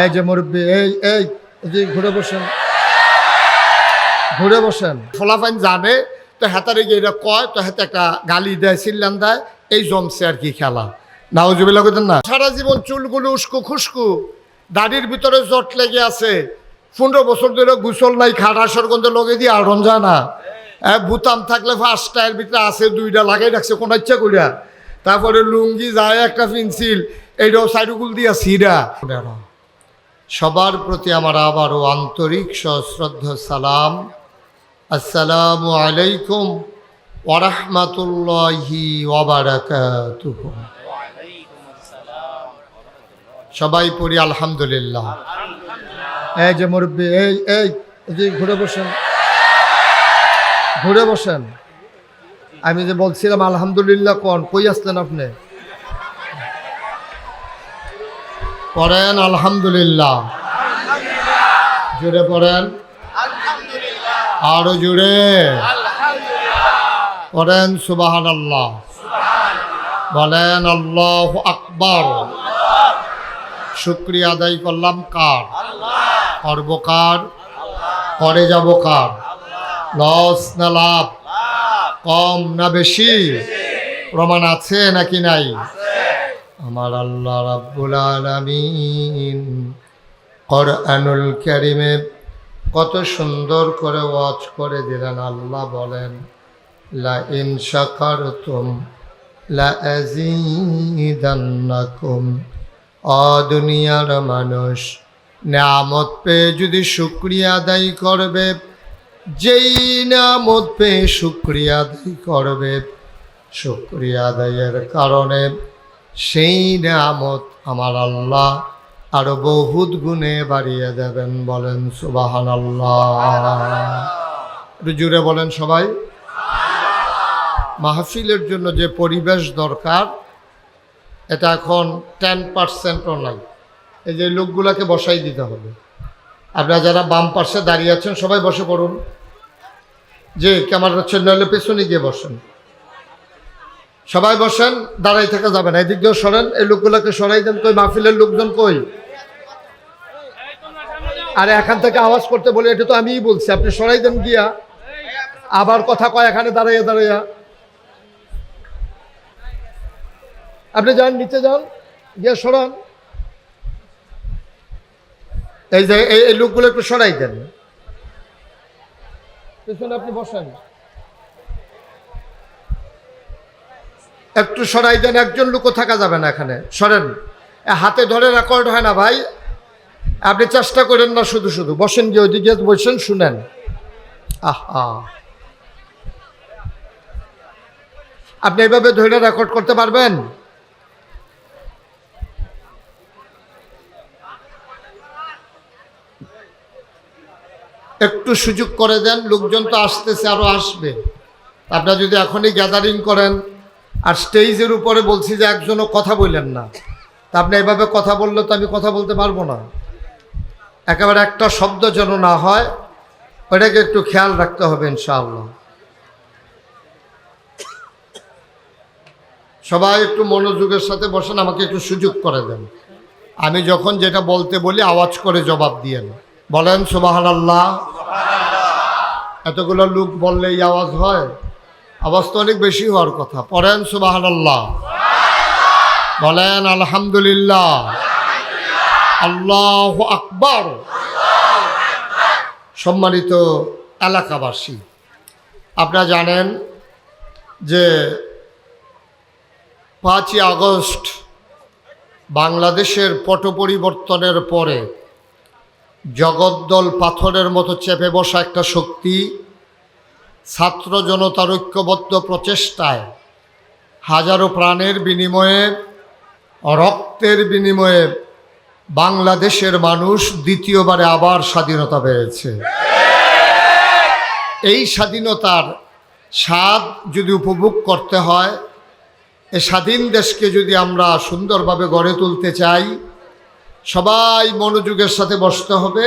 এই যে মুরব্বী, এই এই যে ঘুরে বসেন। ঘুরে বসেন। ফলাফাইন জানে, তো হেতারে গিয়ে এটা কয়, তো হাতে একটা গালি দেয়, সিল্লান দেয়, এই জমছে আর কি খেলা। নাউজুবিল্লাহ করতেন না? সারা জীবন চুলগুলো উস্কু খুস্কু, দাড়ির ভিতরে জট লেগে আছে। পনেরো বছর ধরে গুসল নাই, খাটা সরগন্ধ লগে দিয়ে আড়ন যায় না। বুতাম থাকলে ফার্স্ট টায়ের ভিতরে আছে, দুইটা লাগাই রাখছে, কোন ইচ্ছা করিয়া তারপরে লুঙ্গি যায়, একটা পেন্সিল এইটাও সাইডুকুল দিয়া সিরা সবার প্রতি আমার আবারও আন্তরিক সশ্রদ্ধ সালাম। আসসালামু আলাইকুম ওরহমতুল্লাহি সবাই পড়ি আলহামদুলিল্লাহ। এই যে মুরব্বী, এই এই ঘুরে বসেন। ঘুরে বসেন। আমি যে বলছিলাম আলহামদুলিল্লাহ কোন, কই আসলেন আপনি? পড়েন আলহামদুলিল্লাহ। জুড়ে পড়েন। আরও জুড়ে পড়েন সুবাহান আল্লাহ বলেন আল্লাহ আকবর। শুক্রিয়া আদায় করলাম কার? করব কার? করে যাব কার? লস না লাভ? কম না বেশি? প্রমাণ আছে নাকি নাই? আমার আল্লাহ রাব্বুল আলামিন কোরআনুল কারিমে কত সুন্দর করে ওয়াজ করে দিলেন আল্লাহ বলেন, লা ইন শাকারতুম লা আযীদান্নাকুম। অ দুনিয়ার মানুষ, নিয়ামত পেয়ে যদি শুক্রিয়া আদায় করবে, যেই নিয়ামত পেয়ে শুক্রিয়া আদায় করবে, শুক্রিয়া আদায়ের কারণে সেই নিয়ামত আমার আল্লাহ আরও বহুত গুণে বাড়িয়ে দেবেন বলেন সুবাহান একটু জুড়ে বলেন সবাই। মাহফিলের জন্য যে পরিবেশ দরকার, এটা এখন টেন পার্সেন্টও নাই। এই যে লোকগুলাকে বসাই দিতে হবে। আপনারা যারা বাম পার্শ্বে দাঁড়িয়ে আছেন, সবাই বসে পড়ুন। যে ক্যামেরা নইলে পেছনে গিয়ে বসেন। সবাই বসেন, দাঁড়াই থাকা যাবে না এদিক সরেন, এই লোকগুলোকে সরাই দেন, কই মাহফিলের লোকজন কই? আর এখান থেকে আওয়াজ করতে বলে, এটা তো আমিই বলছি, আপনি সরাই দেন গিয়া। আবার কথা কয় এখানে দাঁড়াইয়া দাঁড়াইয়া। আপনি যান, নিচে যান, গিয়া সরান। এই যে, এই লোকগুলো একটু সরাই দেন। পেছনে আপনি বসেন। একটু সরাই দেন, একজন লোকও থাকা যাবে না এখানে। সরেন। হাতে ধরে রেকর্ড হয় না ভাই। আপনি চেষ্টা করেন না শুধু শুধু। বসেন গিয়ে ওইদিকে, বসেন, শুনেন। আহা। আপনি এভাবে ধরে রেকর্ড করতে পারবেন? একটু সুযোগ করে দেন, লোকজন তো আসতেছে, আরও আসবে। আপনারা যদি এখনই গ্যাদারিং করেন আর স্টেজের উপরে বলছি যে একজনও কথা বললেন না। তা আপনি এভাবে কথা বললে তো আমি কথা বলতে পারব না। একেবারে একটা শব্দ যেন না হয়, ওটাকে একটু খেয়াল রাখতে হবে ইনশাআল্লাহ। সবাই একটু মনোযোগের সাথে বসেন, আমাকে একটু সুযোগ করে দেন। আমি যখন যেটা বলতে বলি, আওয়াজ করে জবাব দিয়েন বলেন সুবাহান আল্লাহ এতগুলো লোক বললে এই আওয়াজ হয়? আওয়াজ তো অনেক বেশি হওয়ার কথা। পড়েন সুবাহান আল্লাহ বলেন, আলহামদুলিল্লাহ। আল্লাহ আকবর। সম্মানিত এলাকাবাসী, আপনারা জানেন যে পাঁচই আগস্ট বাংলাদেশের পট পরিবর্তনের পরে জগদ্দল পাথরের মতো চেপে বসা একটা শক্তি ছাত্র জনতার ঐক্যবদ্ধ প্রচেষ্টায় হাজারো প্রাণের বিনিময়ে, রক্তের বিনিময়ে বাংলাদেশের মানুষ দ্বিতীয়বারে আবার স্বাধীনতা পেয়েছে। এই স্বাধীনতার স্বাদ যদি উপভোগ করতে হয়, এ স্বাধীন দেশকে যদি আমরা সুন্দরভাবে গড়ে তুলতে চাই, সবাই মনোযোগের সাথে বসতে হবে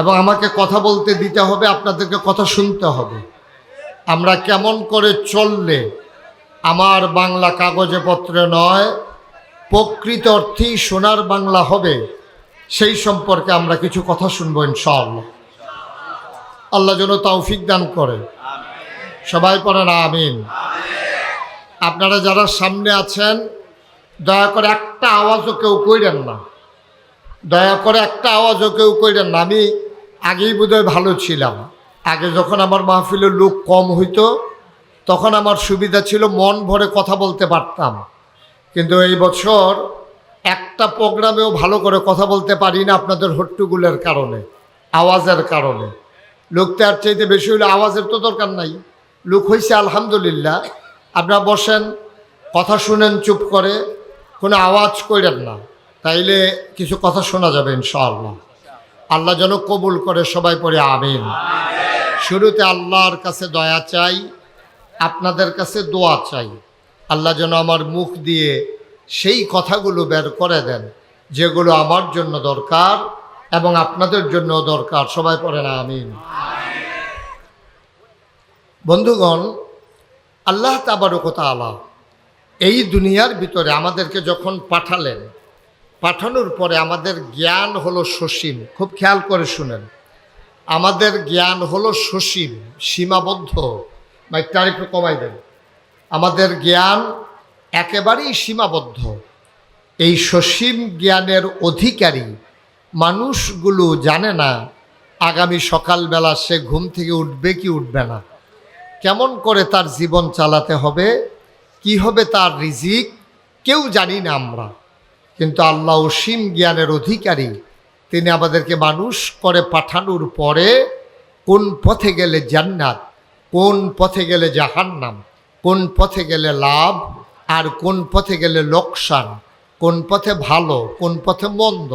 এবং আমাকে কথা বলতে দিতে হবে, আপনাদেরকে কথা শুনতে হবে। আমরা কেমন করে চললে আমার বাংলা কাগজে পত্রে নয়, প্রকৃত অর্থেই সোনার বাংলা হবে, সেই সম্পর্কে আমরা কিছু কথা শুনব ইনশাআল্লাহ। আল্লাহ যেন তৌফিক দান করে। সবাই পড়েন আমিন। আপনারা যারা সামনে আছেন, দয়া করে একটা আওয়াজও কেউ কইরেন না। দয়া করে একটা আওয়াজও কেউ কইরেন না। আমি আগেই বোধহয় ভালো ছিলাম। আগে যখন আমার মাহফিলের লোক কম হইতো, তখন আমার সুবিধা ছিল মন ভরে কথা বলতে পারতাম। কিন্তু এই বছর একটা প্রোগ্রামেও ভালো করে কথা বলতে পারি না আপনাদের হট্টুগুলের কারণে, আওয়াজের কারণে। লোক তার চাইতে বেশি হলে আওয়াজের তো দরকার নাই। লোক হয়েছে আলহামদুলিল্লাহ। আপনারা বসেন, কথা শুনেন, চুপ করে, কোনো আওয়াজ করেন না। তাইলে কিছু কথা শোনা যাবে ইনশাআল্লাহ। আল্লাহ যেন কবুল করে সবাই পড়ে, আমিন। শুরুতে আল্লাহর কাছে দয়া চাই, আপনাদের কাছে দোয়া চাই। আল্লাহ যেন আমার মুখ দিয়ে সেই কথাগুলো বের করে দেন, যেগুলো আমার জন্য দরকার এবং আপনাদের জন্য দরকার। সবাই পড়ে না, আমিন। বন্ধুগণ, আল্লাহ তাবারকতা আলা এই দুনিয়ার ভিতরে আমাদেরকে যখন পাঠালেন পাঠানোর পরে আমাদের জ্ঞান হলো সসীম। খুব খেয়াল করে শুনেন। আমাদের জ্ঞান হলো সসীম, সীমাবদ্ধ। মাইকটা একটু কমাই দেন। আমাদের জ্ঞান একেবারেই সীমাবদ্ধ। এই সসীম জ্ঞানের অধিকারী মানুষগুলো জানে না, আগামী সকালবেলা সে ঘুম থেকে উঠবে কি উঠবে না। কেমন করে তার জীবন চালাতে হবে, কি হবে তার রিজিক, কেউ জানি না আমরা। কিন্তু আল্লাহ অসীম জ্ঞানের অধিকারী তিনি আমাদেরকে মানুষ করে পাঠানোর পরে কোন পথে গেলে জান্নাত কোন পথে গেলে জাহান্নাম কোন পথে গেলে লাভ আর কোন পথে গেলে লোকসান কোন পথে ভালো কোন পথে মন্দ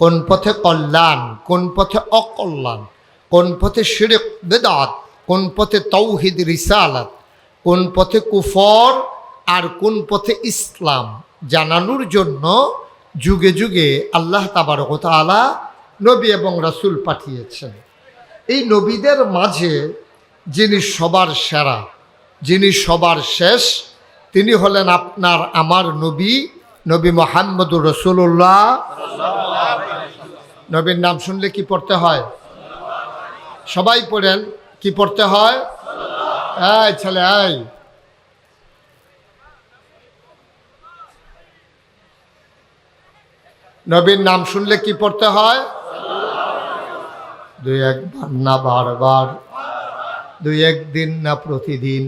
কোন পথে কল্যাণ কোন পথে অকল্যাণ কোন পথে শিরেক বেদাত কোন পথে তৌহিদ রিসালাত কোন পথে কুফর আর কোন পথে ইসলাম জানানোর জন্য যুগে যুগে আল্লাহ তাবারকতালা নবী এবং রাসূল পাঠিয়েছেন। এই নবীদের মাঝে যিনি সবার সেরা, যিনি সবার শেষ, তিনি হলেন আপনার আমার নবী নবী মোহাম্মদুর রসুল্লাহ নবীর নাম শুনলে কি পড়তে হয়? সবাই পড়েন, কি পড়তে হয়? ছেলে, এই। নবীর নাম শুনলে কি পড়তে হয়? দুই একবার না বারবার, দুই একদিন না প্রতিদিন,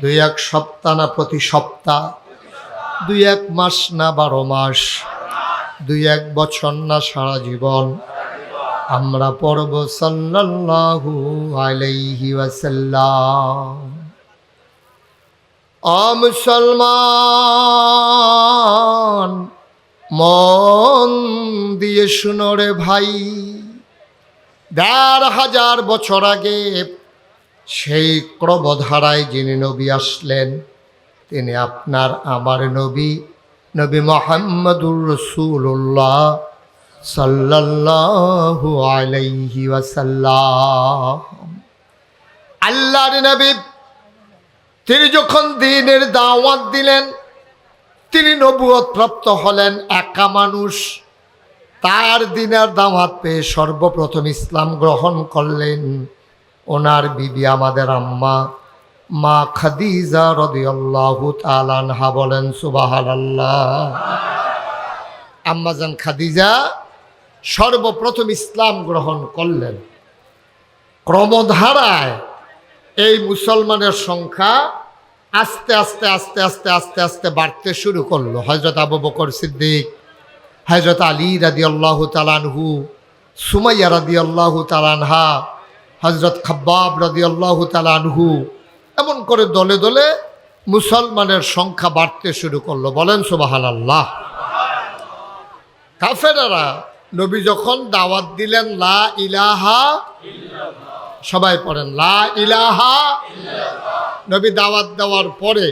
দুই এক সপ্তাহ না প্রতি সপ্তাহ, দুই এক মাস না বারো মাস, দুই এক বছর না সারা জীবন। আমরা পড়ব সাল্লাল্লাহু আলাইহি ওয়াসাল্লাম। আ মুসলমান মন দিয়ে শুনো রে ভাই। দেড় হাজার বছর আগে সেই ক্রবধারায় যিনি নবী আসলেন, তিনি আপনার আমার নবী নবী মোহাম্মদুর রসুল্লাহ সাল্লাল্লাহু আলাইহি ওয়াসাল্লাম। আল্লাহর নবী তিনি যখন দিনের দাওয়াত দিলেন তিনি নবুয়ত প্রাপ্ত হলেন একা মানুষ। তার দিনের দাওয়াত পেয়ে সর্বপ্রথম ইসলাম গ্রহণ করলেন ওনার বিবি আমাদের আম্মা, মা খাদিজা রদিয়াল্লাহু তালানহা বলেন সুবাহাল্লাহ আম্মাজান খাদিজা সর্বপ্রথম ইসলাম গ্রহণ করলেন। ক্রমধারায় এই মুসলমানের সংখ্যা আস্তে আস্তে আস্তে আস্তে আস্তে আস্তে বাড়তে শুরু করল। হজরত আবু বকর সিদ্দিক হজরত আলী রাদি আল্লাহ তালানহু সুমাইয়া রাদি আল্লাহ তালানহা হজরত খাব্বাব রাদি আল্লাহ তালানহু এমন করে দলে দলে মুসলমানের সংখ্যা বাড়তে শুরু করল। বলেন সুবাহান আল্লাহ কাফেরারা নবী যখন দাওয়াত দিলেন, লা ইলাহা সবাই পড়েন। লা ইলাহা নবী দাওয়াত দেওয়ার পরে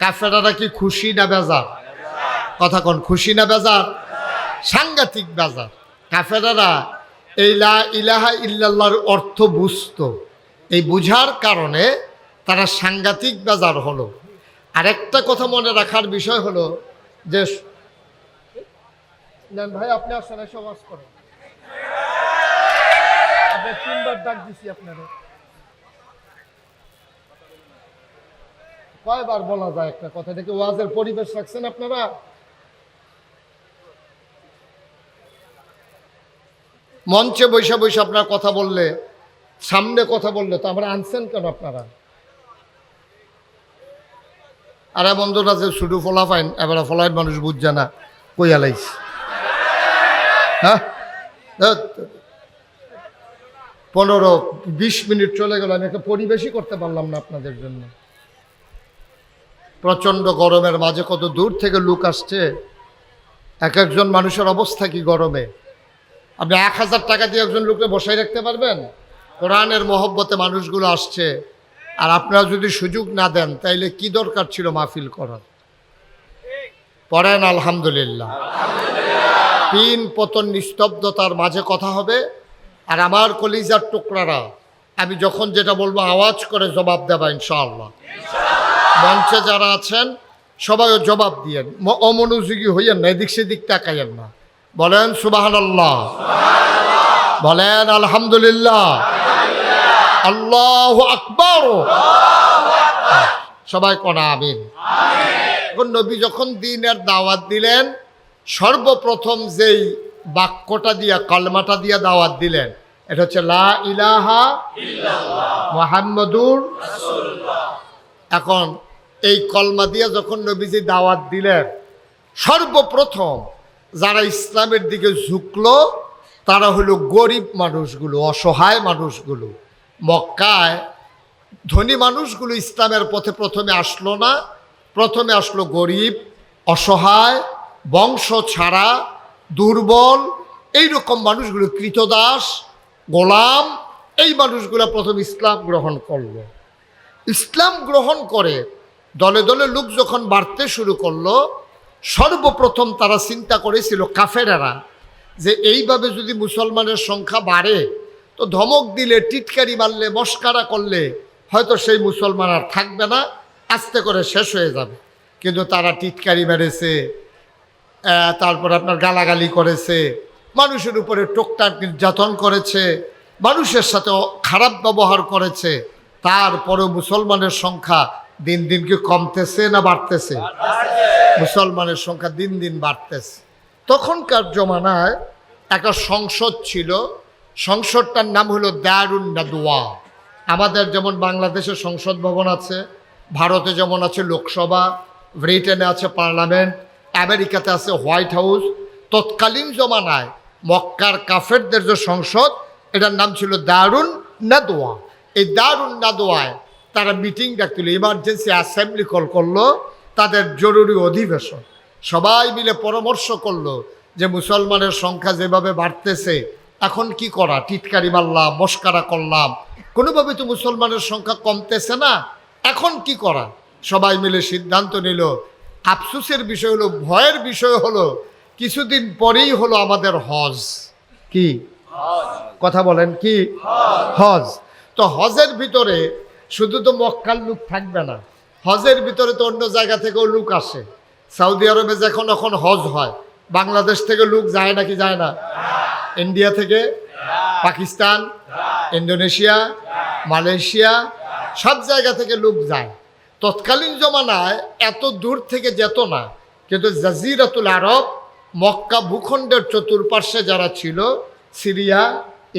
কাফেরারা কি খুশি না বেজার? কথা কোন, খুশি না বেজার? সাংঘাতিক বেজার। কাফেরারা এই লা ইলাহা ইল্লাল্লাহর অর্থ বুঝত। এই বুঝার কারণে তারা সাংঘাতিক বেজার হলো। আরেকটা কথা মনে রাখার বিষয় হলো যে ভাই, আপনি আসলে ওয়াজ করেন। আপনি তিনবার ডাক দিছি আপনারা। কয়বার বলা যায় একটা কথা? দেখে ওয়াজের পরিবেশ রাখছেন আপনারা? মঞ্চে বৈশা বৈশা আপনার কথা বললে, সামনে কথা বললে তো আমরা আনছেন কেন আপনারা? আরে বন্ধুরা, যে শুধু ফলাফাইন এবার ফলাইন মানুষ বুঝছে না, কইয়া লাইস হ্যাঁ। পনেরো, বিশ মিনিট চলে গেল, আমি একটা পরিবেশই করতে পারলাম না আপনাদের জন্য। প্রচণ্ড গরমের মাঝে কত দূর থেকে লোক আসছে, এক একজন মানুষের অবস্থা কি গরমে? আপনি এক হাজার টাকা দিয়ে একজন লোককে বসাই রাখতে পারবেন? কোরআনের মহব্বতে মানুষগুলো আসছে, আর আপনারা যদি সুযোগ না দেন, তাইলে কি দরকার ছিল মাহফিল করার? পড়েন, আলহামদুলিল্লাহ। তিন পতন নিস্তব্ধতার মাঝে কথা হবে। আর আমার কলিজার টুকরারা, আমি যখন যেটা বলব আওয়াজ করে জবাব দেবা ইনশাআল্লাহ। মঞ্চে যারা আছেন, সবাই জবাব দিয়েন। অমনোযোগী হইয়েন না, এদিক সেদিক তাকাইয়েন না। বলেন সুবাহান আল্লাহ বলেন, আলহামদুলিল্লাহ। আল্লাহ আকবর। সবাই কনা আমিন? নবী যখন দিনের দাওয়াত দিলেন, সর্বপ্রথম যেই বাক্যটা দিয়া, কলমাটা দিয়া দাওয়াত দিলেন। এটা হচ্ছে লা ইলাহা মোহাম্মদুর এখন এই কলমা দিয়ে যখন নবীজি দাওয়াত দিলেন, সর্বপ্রথম যারা ইসলামের দিকে ঝুঁকলো, তারা হলো গরিব মানুষগুলো, অসহায় মানুষগুলো। মক্কায় ধনী মানুষগুলো ইসলামের পথে প্রথমে আসলো না। প্রথমে আসলো গরিব, অসহায়, বংশ ছাড়া দুর্বল এই রকম মানুষগুলো কৃতদাস, গোলাম, এই মানুষগুলো প্রথম ইসলাম গ্রহণ করল। ইসলাম গ্রহণ করে দলে দলে লোক যখন বাড়তে শুরু করল, সর্বপ্রথম তারা চিন্তা করেছিল কাফেরেরা যে এইভাবে যদি মুসলমানের সংখ্যা বাড়ে, তো ধমক দিলে, টিটকারি মারলে, মস্কারা করলে, হয়তো সেই মুসলমান আর থাকবে না, আস্তে করে শেষ হয়ে যাবে। কিন্তু তারা টিটকারি মেরেছে তারপর আপনার গালাগালি করেছে, মানুষের উপরে টোকটাক নির্যাতন করেছে, মানুষের সাথে খারাপ ব্যবহার করেছে, তারপরেও মুসলমানের সংখ্যা দিন দিন কি কমতেছে না বাড়তেছে? মুসলমানের সংখ্যা দিন দিন বাড়তেছে। তখনকার জমানায় একটা সংসদ ছিল, সংসদটার নাম হলো দারুণ নাদুয়া আমাদের যেমন বাংলাদেশে সংসদ ভবন আছে, ভারতে যেমন আছে লোকসভা, ব্রিটেনে আছে পার্লামেন্ট আমেরিকাতে আছে হোয়াইট হাউস, তৎকালীন জমানায় মক্কার কাফেরদের যে সংসদ, এটার নাম ছিল দারুণ নাদোয়া এই দারুণ নাদোয়ায় তারা মিটিং ডাকছিল, ইমার্জেন্সি অ্যাসেম্বলি কল করল, তাদের জরুরি অধিবেশন। সবাই মিলে পরামর্শ করল যে মুসলমানের সংখ্যা যেভাবে বাড়তেছে, এখন কি করা? টিটকারি মারলাম, মস্কারা করলাম। কোনোভাবে তো মুসলমানের সংখ্যা কমতেছে না, এখন কি করা? সবাই মিলে সিদ্ধান্ত নিল আফসোসের বিষয় হলো ভয়ের বিষয় হলো কিছুদিন পরেই হলো আমাদের হজ। কি? কথা বলেন কি? হজ। তো হজের ভিতরে শুধু তো মক্কার লোক থাকবে না হজের ভিতরে তো অন্য জায়গা থেকেও লোক আসে। সৌদি আরবে যখন এখন হজ হয় বাংলাদেশ থেকে লোক যায় নাকি যায় না? ইন্ডিয়া থেকে? পাকিস্তান? ইন্দোনেশিয়া? মালয়েশিয়া? সব জায়গা থেকে লোক যায়। তৎকালীন জমানায় এত দূর থেকে যেত না কিন্তু জাজিরাতুল আরব, মক্কা ভূখণ্ডের চতুর্পার্শ্বে যারা ছিল, সিরিয়া,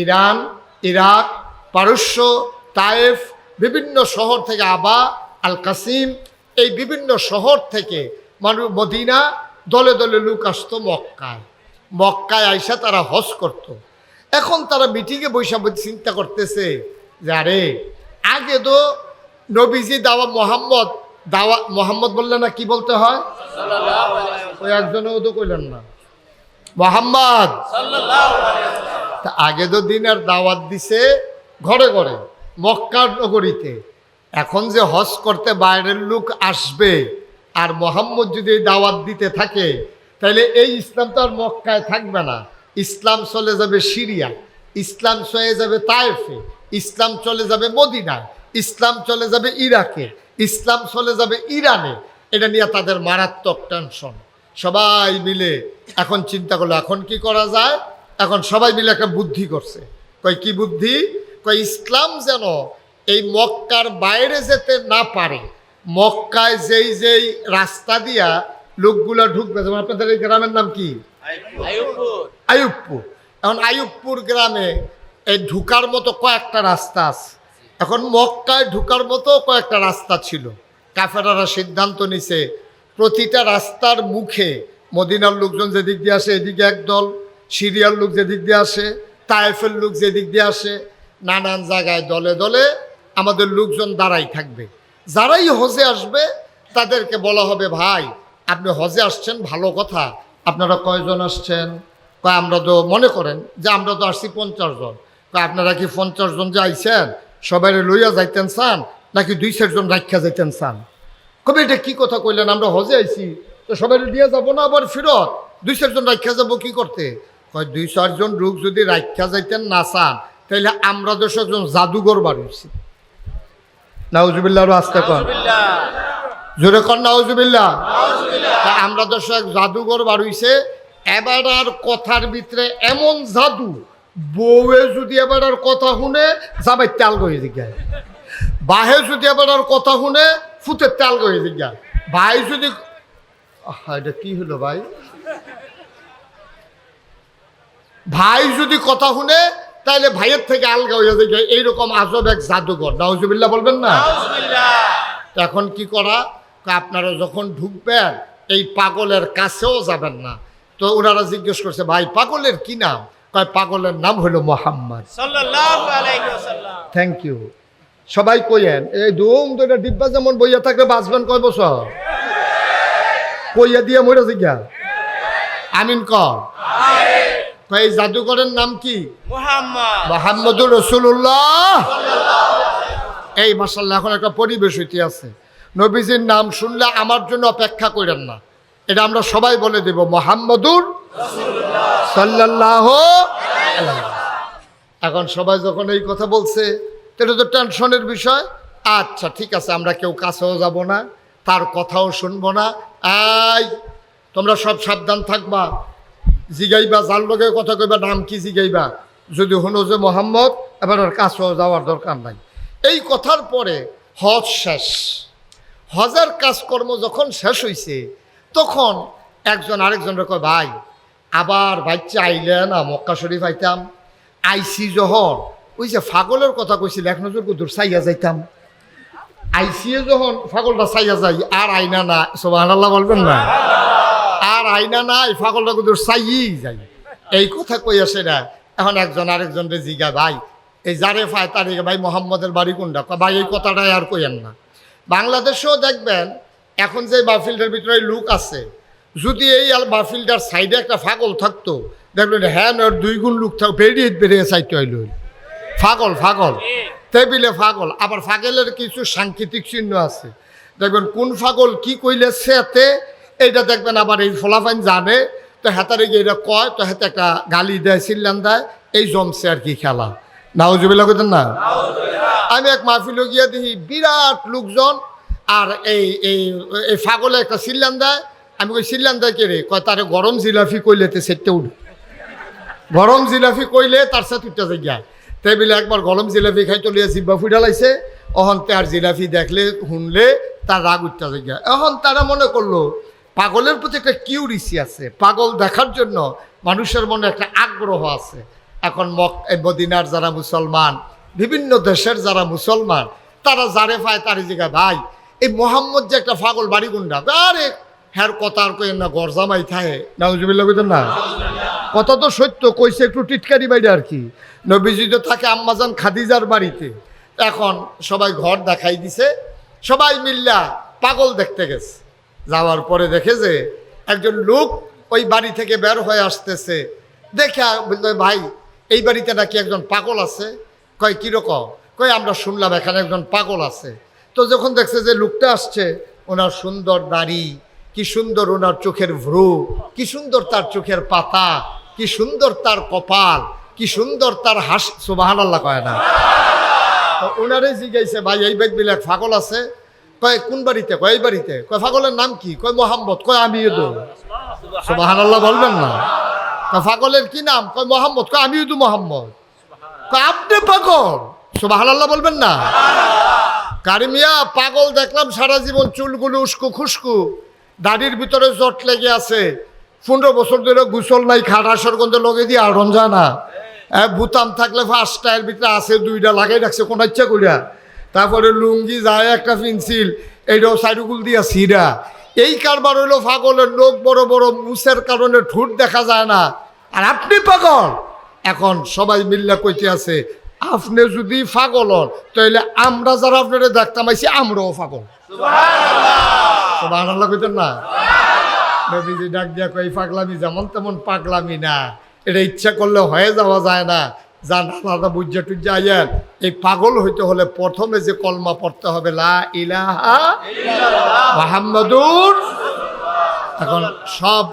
ইরান, ইরাক, পারস্য, তায়েফ, বিভিন্ন শহর থেকে আবা আল কাসিম এই বিভিন্ন শহর থেকে মানুষ মদিনা, দলে দলে লোক আসতো মক্কায় মক্কায় আইসা তারা হজ করত। এখন তারা মিটিংয়ে বৈশা চিন্তা করতেছে যে, আরে, আগে তো নবীজি দাওয়া মোহাম্মদ দাওয়া মোহাম্মদ বললেন না কি বলতে হয়? ওই একজনেও তো কইলেন না। মোহাম্মদ! তা আগে তো দিন আর দাওয়াত দিছে ঘরে ঘরে, মক্কার নগরীতে। এখন যে হজ করতে বাইরের লোক আসবে আর মোহাম্মদ যদি দাওয়াত দিতে থাকে তাহলে এই ইসলাম তো আর মক্কায় থাকবে না। ইসলাম চলে যাবে সিরিয়া, ইসলাম চলে যাবে তায়েফে ইসলাম চলে যাবে মদিনায়। ইসলাম চলে যাবে ইরাকে ইসলাম চলে যাবে ইরানে। এটা নিয়ে তাদের মারাত্মক টেনশন সবাই মিলে এখন চিন্তা করল এখন কি করা যায়? এখন সবাই মিলে একটা বুদ্ধি করছে। কয় কি বুদ্ধি? কয় ইসলাম যেন এই মক্কার বাইরে যেতে না পারে। মক্কায় যেই যেই রাস্তা দিয়া লোকগুলা ঢুকবে যেমন আপনাদের এই গ্রামের নাম কি? আয়ুবপুর এখন আয়ুবপুর গ্রামে এই ঢুকার মতো কয়েকটা রাস্তা আছে। এখন মক্কায় ঢুকার মতো কয়েকটা রাস্তা ছিল। কাফেরারা সিদ্ধান্ত নিছে, প্রতিটা রাস্তার মুখে মদিনার লোকজন যেদিক দিয়ে আসে এদিকে একদল সিরিয়ার লোক যেদিক দিয়ে আসে, তায়েফের লোক যেদিক দিয়ে আসে, নানান জায়গায় দলে দলে আমাদের লোকজন দাঁড়াই থাকবে। যারাই হজে আসবে, তাদেরকে বলা হবে, ভাই, আপনি হজে আসছেন, ভালো কথা। আপনারা কয়জন আসছেন? কয়, আমরা তো মনে করেন যে আমরা তো আসছি পঞ্চাশ জন। আপনারা কি পঞ্চাশ জন যে সবাই লইয়া যাইতেন চান নাকি দুই চারজন রাখা যাইতেন চান? কবে এটা কি কথা কইলেন? আমরা হজে আইছি তো সবাই দিয়ে যাব না আবার ফিরত? দুই চারজন রাখা যাব কি করতে? কয় দুই চারজন লোক যদি রাখা যাইতেন না চান তাহলে আমরা তো একজন জাদুঘর বাড়িয়েছি নাউজুবিল্লাহ আসতে কন। জোরে নাউজুবিল্লাহ। আমরা দর্শক এক জাদুঘর বাড়ইছে এবার আর কথার ভিতরে এমন জাদু বউয়ে যদি এবার আর কথা শুনে যাবে তেল গয়ে দিকে বাহে যদি এবার আর কথা শুনে ফুটের তেল গয়ে দিকে ভাই যদি এটা কি হলো ভাই? ভাই যদি কথা শুনে তাহলে ভাইয়ের থেকে আলগা হয়ে যাবে এইরকম আজব এক জাদুঘর। নাউজুবিল্লাহ বলবেন না? এখন কি করা? আপনারা যখন ঢুকবেন এই পাগলের কাছেও যাবেন না। তো ওনারা জিজ্ঞেস করছে ভাই পাগলের কি নাম? কয় পাগলের নাম হলো মোহাম্মদ। থ্যাংক ইউ সবাই কইয়েন এই ধুম দুইটা ডিব্বা যেমন বইয়া থাকলে বাঁচবেন কয় বছর? কইয়া দিয়ে মরে জিজ্ঞা আমিন কর। এই জাদুকরের নাম কি? মুহাম্মদ। মোহাম্মদুর রসুল্লাহ এই মাসাল্লাহ এখন একটা পরিবেশ হইতে আছে। নবীজির নাম শুনলে আমার জন্য অপেক্ষা করেন না। এটা আমরা সবাই বলে দেব মোহাম্মদুর এখন সবাই যখন এই কথা বলছে, এটা তো টেনশনের বিষয়। আচ্ছা ঠিক আছে, আমরা কেউ কাছেও যাব না, তার কথাও শুনব না। আই, তোমরা সব সাবধান থাকবা। জিগাইবা, যার লগে কথা কইবা, নাম কি জিগাইবা? যদি হলো যে মোহাম্মদ, এবার আর কাছেও যাওয়ার দরকার নাই। এই কথার পরে হজ শেষ। হজের কাজকর্ম যখন শেষ হইছে, তখন একজন আরেকজনের কয়, ভাই আবার বাচ্চা আইলে না, মক্কা শরীফ আইতাম। আইসি যখন, ওই যে ফাগলের কথা কইছিল এক নজর কুদুর চাইয়া যাইতাম। আইসিয়ে যখন ফাগলটা চাইয়া যাই, আর আইনা না সোবাহ বলবেন না? আর আইনা নাই, ফাগলটা কুদুর চাইয়েই যাই। এই কথা কই আসে না, এখন একজন আরেকজন রে জিগা, ভাই, এই যারে ফায় তারে ভাই, মোহাম্মদের বাড়ি কোনটা? ভাই, এই কথাটাই আর কইেন না। বাংলাদেশেও দেখবেন, এখন যে বাফিল্ডের ভিতরে লুক আছে যদি এই বাফিল্ডার সাইডে একটা ফাগল থাকতো, দেখলেন হ্যাঁ ওর দুই গুণ লুক থাক বেরিয়ে বেরিয়ে চাইতে হইল ফাগল ফাগল। টেবিলে ফাগল। আবার ফাগলের কিছু সাংকেতিক চিহ্ন আছে। দেখবেন কোন ফাগল কি কইলে সেতে, এইটা দেখবেন আবার এই ফলাফাইন জানে। তো হেতারে গিয়ে এটা কয়, তো হেতে একটা গালি দেয়, চিল্লান দেয়। এই জমছে আর কি খেলা। নাউজুবিল্লা কইতেন না? আমি এক মাহফিল গিয়া দেখি বিরাট লোকজন আর এই এই ফাগলে একটা চিল্লান দেয়। আমি কই চিল্লান দেয় কে রে? কয়, তারে গরম জিলাফি কইলে তে সেটে উঠে। গরম জিলাফি কইলে তার সাথে উঠতে যায় টেবিলে একবার গরম জিলাফি খাই চলিয়া জিব্বা ফুটালাইছে অহন তার জিলাফি দেখলে শুনলে তার রাগ উঠতে যায় এখন তারা মনে করল, পাগলের প্রতি একটা কিউরিসি আছে। পাগল দেখার জন্য মানুষের মনে একটা আগ্রহ আছে। এখন মক মদিনার যারা মুসলমান, বিভিন্ন দেশের যারা মুসলমান, তারা যারে পায় তার জায়গায় ভাই। এই মোহাম্মদ যে একটা পাগল বাড়ি গুন্ডা আরে হ্যার কথা আর কই না গরজামাই থাহে নাউজুবিল্লাহ কইতেন না? কথা তো সত্য, কইছে একটু টিটকারি বাইরে আর কি। নবীজি তো থাকে আম্মাজান খাদিজার বাড়িতে। এখন সবাই ঘর দেখাই দিছে। সবাই মিল্লা পাগল দেখতে গেছে। যাওয়ার পরে দেখে যে একজন লোক ওই বাড়ি থেকে বের হয়ে আসতেছে। দেখে ভাই, এই বাড়িতে নাকি একজন পাগল আছে? কয় কীরকম কয়, আমরা শুনলাম এখানে একজন পাগল আছে। তো যখন দেখছে যে লোকটা আসছে, ওনার সুন্দর দাড়ি কি সুন্দর ওনার চোখের ভ্রু, কি সুন্দর তার চোখের পাতা, কি সুন্দর তার কপাল, কি সুন্দর তার হাস সুবাহান আল্লাহ কয় না। তো ওনারে জিজ্ঞাসা, ভাই, এই বেগ বিলাক ফাগল আছে? কয়, কোন বাড়িতে? কয়, এই বাড়িতে। কয় ফাগলের নাম কি? কয়, মোহাম্মদ। কয় আমি সুবাহান আল্লাহ বলবেন না। তা পাগলের কি নাম? কয়, মোহাম্মদ। কয়, আমিও তো মোহাম্মদ। কয়, আপনি পাগল? সুবাহান আল্লাহ বলবেন না। কারিমিয়া পাগল দেখলাম সারা জীবন চুলগুলো উস্কু খুস্কু। দাড়ির ভিতরে জট লেগে আছে। পনেরো বছর ধরে গুসল নাই খাটাসর গন্ধে লগে দিয়ে আড়ন যায় না। বুতাম থাকলে ফার্স্টটা এর ভিতরে আছে, দুইটা লাগাই রাখছে, কোনো ইচ্ছা করিয়া। তারপরে লুঙ্গি যায়, একটা পেন্সিল এইটাও সাইডুকুল দিয়া সিরা এই কারবার হইল পাগলের লোক, বড় বড় মুসের কারণে ঠুট দেখা যায় না। আর আপনি পাগল? এখন সবাই মিল্লা কইতে আছে, আপনি যদি পাগল হন তাহলে আমরা যারা আপনারা দেখতাম, আইছি আমরাও পাগল। সুবহান আল্লাহ কইতেন না? নবীজি ডাক দিয়া কই পাগলামি যেমন তেমন পাগলামি না। এটা ইচ্ছা করলে হয়ে যাওয়া যায় না। যান, আলাদা বুঝা টুজ্জা আইয়েন। এই পাগল হইতে হলে প্রথমে যে কলমা পড়তে হবে, লা ইলাহা মোহাম্মদুর এখন সব